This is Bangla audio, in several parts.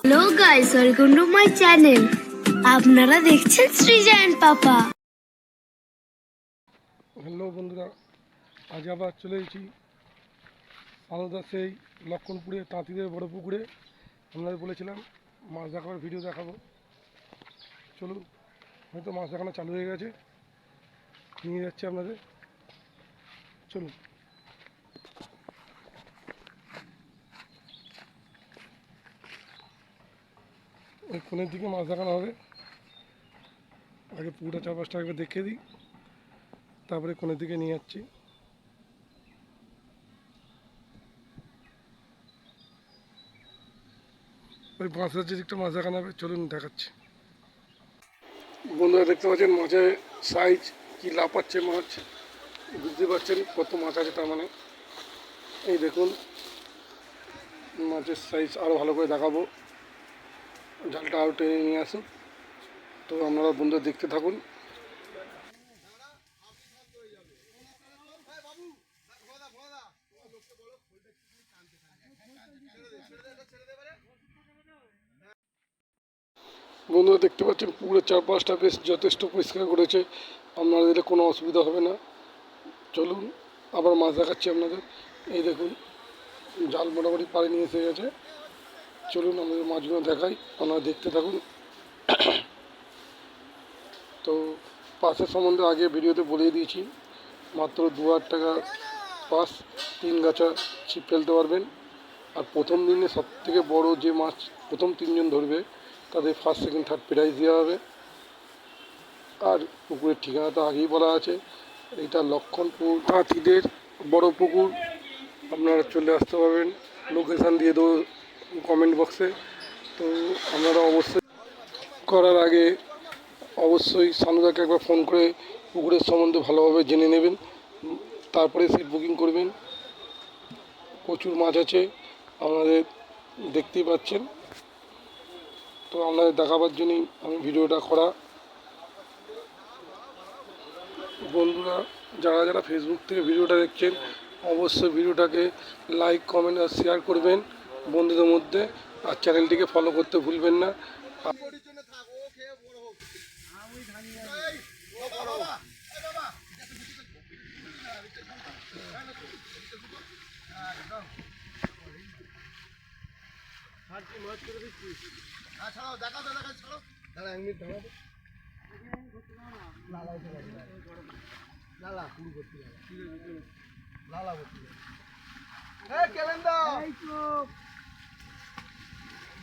Hello guys welcome to my channel আপনারা দেখছেন সৃজন পাপা। হ্যালো বন্ধুরা, আজ আবার চলে এসেছি আলাদা সেই লক্ষণপুরে, তাঁতিদের বড় পুকুরে। আপনাদের বলেছিলাম মাছ দেখাবার ভিডিও দেখাবো। চলুন, হয়তো মাছ দেখানো চালু হয়ে গেছে। নিয়ে যাচ্ছে আপনাদের। চলুন। ওই কোণের দিকে মাছ দেখানো হবে। আগে পুকুরটা চারপাশটা একবার দেখিয়ে দিই। তারপরে কোণের দিকে নিয়ে যাচ্ছি। ওই বাঁশের যে দিকটা মাছ দেখানো হবে, চলুন দেখাচ্ছি। বন্ধুরা, দেখতে পাচ্ছেন মাছের সাইজ কি লাপাচ্ছে মাছ। বুঝতে পারছেন কত মাছ আছে তার মানে। এই দেখুন, মাছের সাইজ আরও ভালো করে দেখাবো। জালটা আরও টেনে নিয়ে আসুন। তো আপনারা বন্ধুরা দেখতে থাকুন। বন্ধুরা দেখতে পাচ্ছেন পুকুরের চারপাশটা বেশ যথেষ্ট পরিষ্কার করেছে। আপনারা দিলে কোনো অসুবিধা হবে না। চলুন, আবার মাছ দেখাচ্ছি আপনাদের। এই দেখুন, জাল মোটামুটি পাড়ে নিয়ে এসে গেছে। চলুন আমাদের মাছগুলো দেখাই, আপনারা দেখতে থাকুন। তো পাসের সম্বন্ধে আগে ভিডিওতে বলেই দিয়েছি, মাত্র দু হাজার টাকা পাস, তিন গাছা ছিপ ফেলতে পারবেন। আর প্রথম দিনে সব থেকে বড়ো যে মাছ প্রথম তিনজন ধরবে, তাদের ফার্স্ট সেকেন্ড থার্ড প্রাইজ দেওয়া হবে। আর পুকুরের ঠিকানা তো আগেই বলা আছে, এটা লক্ষণপুর। হাতিদের বড় পুকুর, আপনারা চলে আসতে পারবেন লোকেশান দিয়ে দেবো কমেন্ট বক্সে তো আপনারা অবশ্যই করার আগে অবশ্যই সানুদাকে একবার ফোন করে পুকুরের সম্বন্ধে ভালোভাবে জেনে নেবেন। তারপরে সিট বুকিং করবেন। প্রচুর মাছ আছে আপনাদের দেখতেই পাচ্ছেন। তো আপনাদের দেখাবার জন্যই আমি ভিডিওটা করা। বন্ধুরা, যারা যারা ফেসবুক থেকে ভিডিওটা দেখছেন, অবশ্যই ভিডিওটাকে লাইক কমেন্ট আর শেয়ার করবেন। বন্ধুদের মধ্যে আর চ্যানেলটিকে ফলো করতে ভুলবেন না। লালা লালা লালা এই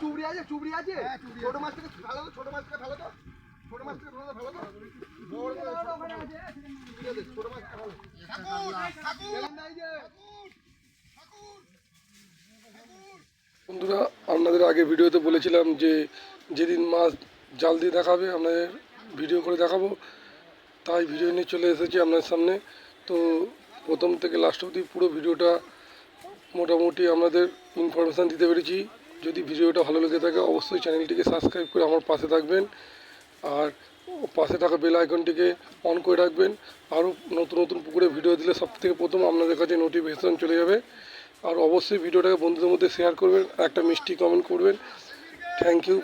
চুবড়ি আছে চুবড়ি আছে? ছোট মাছ থেকে ভালো তো ছোট মাছ থেকে ভালো তো? ছোট মাছ থেকে তো ছোট বন্ধুরা আপনাদের আগে ভিডিওতে বলেছিলাম যে যেদিন মাছ জাল দিয়ে দেখাবে আপনাদের ভিডিও করে দেখাবো। তাই ভিডিও নিয়ে চলে এসেছি আপনাদের সামনে। তো প্রথম থেকে লাস্ট অবধি পুরো ভিডিওটা মোটামুটি আপনাদের ইনফরমেশান দিতে পেরেছি। যদি ভিডিওটা ভালো লেগে থাকে, অবশ্যই চ্যানেলটিকে সাবস্ক্রাইব করে আমার পাশে থাকবেন। আর পাশে থাকা বেল আইকনটিকে অন করে রাখবেন। আরও নতুন নতুন পুকুরে ভিডিও দিলে সব থেকে প্রথম আপনাদের কাছে নোটিফিকেশান চলে যাবে। আর অবশ্যই ভিডিওটাকে বন্ধুদের মধ্যে শেয়ার করবেন একটা মিষ্টি কমেন্ট করবেন। Thank you